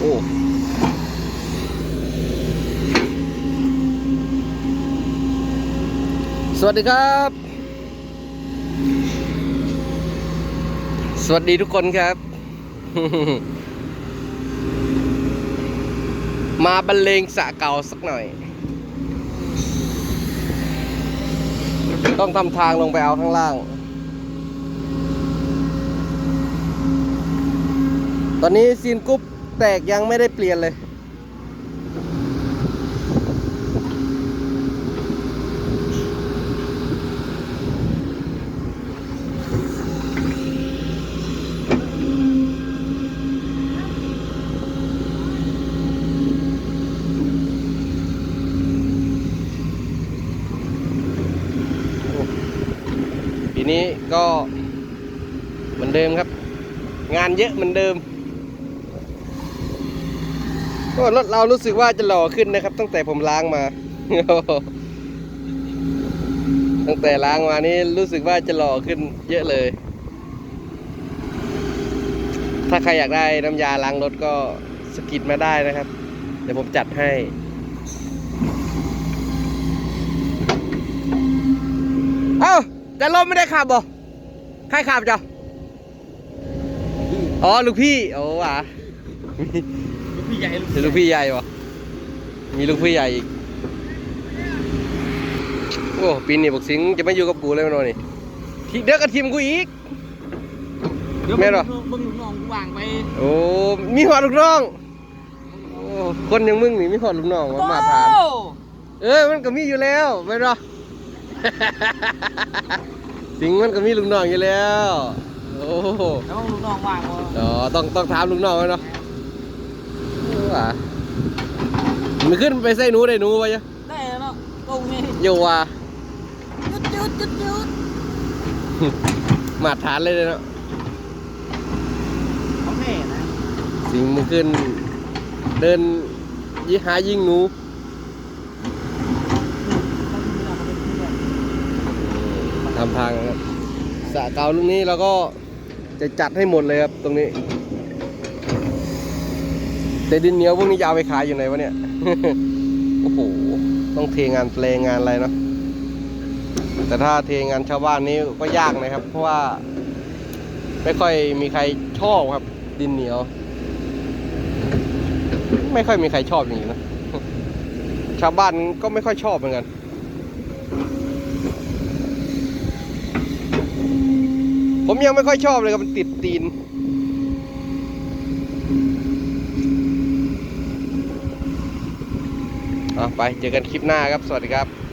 โอ้สวัสดีครับ สวัสดีทุกคนครับ มาบรรเลงสะเก่าสักหน่อย ต้องทำทางลงไปเอาข้างล่าง ตอนนี้ซีนกรุ๊ป แตกยังไม่ได้เปลี่ยนเลยปีนี้ก็เหมือนเดิมครับ งานเยอะเหมือนเดิม ก็รถเรารู้สึกว่าจะหล่อขึ้นนะครับ ตั้งแต่ผมล้างมา ตั้งแต่ล้างมานี่รู้สึกว่าจะหล่อขึ้นเยอะเลย ถ้าใครอยากได้น้ำยาล้างรถก็สกิดมาได้นะครับ เดี๋ยวผมจัดให้เอ้าแต่รถไม่ได้ขับบ่ใครขับจ้ะอ๋อลูกพี่ โอ้ว่ะ พี่ใหญ่ลูกมีลูกพี่ใหญ่ปะมีลูกพี่ใหญ่อีก โอ้ปีนี้บอกสิงห์จะไม่อยู่กับกูเลยมั้งนี่ทีเด็กกับทีมกูอีกเดี๋ยวแม่เหรอเบิ่งลูกน้องกูวางไปโอ้มีหอดลูกน้องโอ้คนอย่างมึงนี่มีหอดลูกน้องว่ามาทานโอ้เอ้ยมันก็มีอยู่แล้วไม่หรอ สิงห์มันก็มีลูกน้องอยู่แล้ว โอ้โหแล้วลูกน้องวางบ่ อ๋อต้องต้องถามลูกน้องไว้เนาะ ว่ามันขึ้นไปใส่หนูได้หนูไปยังได้แล้วเนาะตรงนี้อยู่ว่ะจุดจุดจุดจุดมาฐานเลยเนาะโอเคนะสิงห์มันขึ้น เดินยิหายิงหนูทำทางนะครับสระเก่าลูกนี้เราก็จะจัดให้หมดเลยครับตรงนี้ แต่ดินเหนียวพวกนี้จะเอาไปขายอยู่ไหนวะเนี่ย โอ้โห ต้องเทงานแปลงงานอะไรเนาะ แต่ถ้าเทงานชาวบ้านนี้ก็ยากนะครับ เพราะว่า ไม่ค่อยมีใครชอบครับ ดินเหนียว ไม่ค่อยมีใครชอบอย่างนี้นะ ชาวบ้านก็ไม่ค่อยชอบเหมือนกันผมยังไม่ค่อยชอบเลยครับมันติดตีน เอา ไปเจอกันคลิปหน้าครับ สวัสดีครับ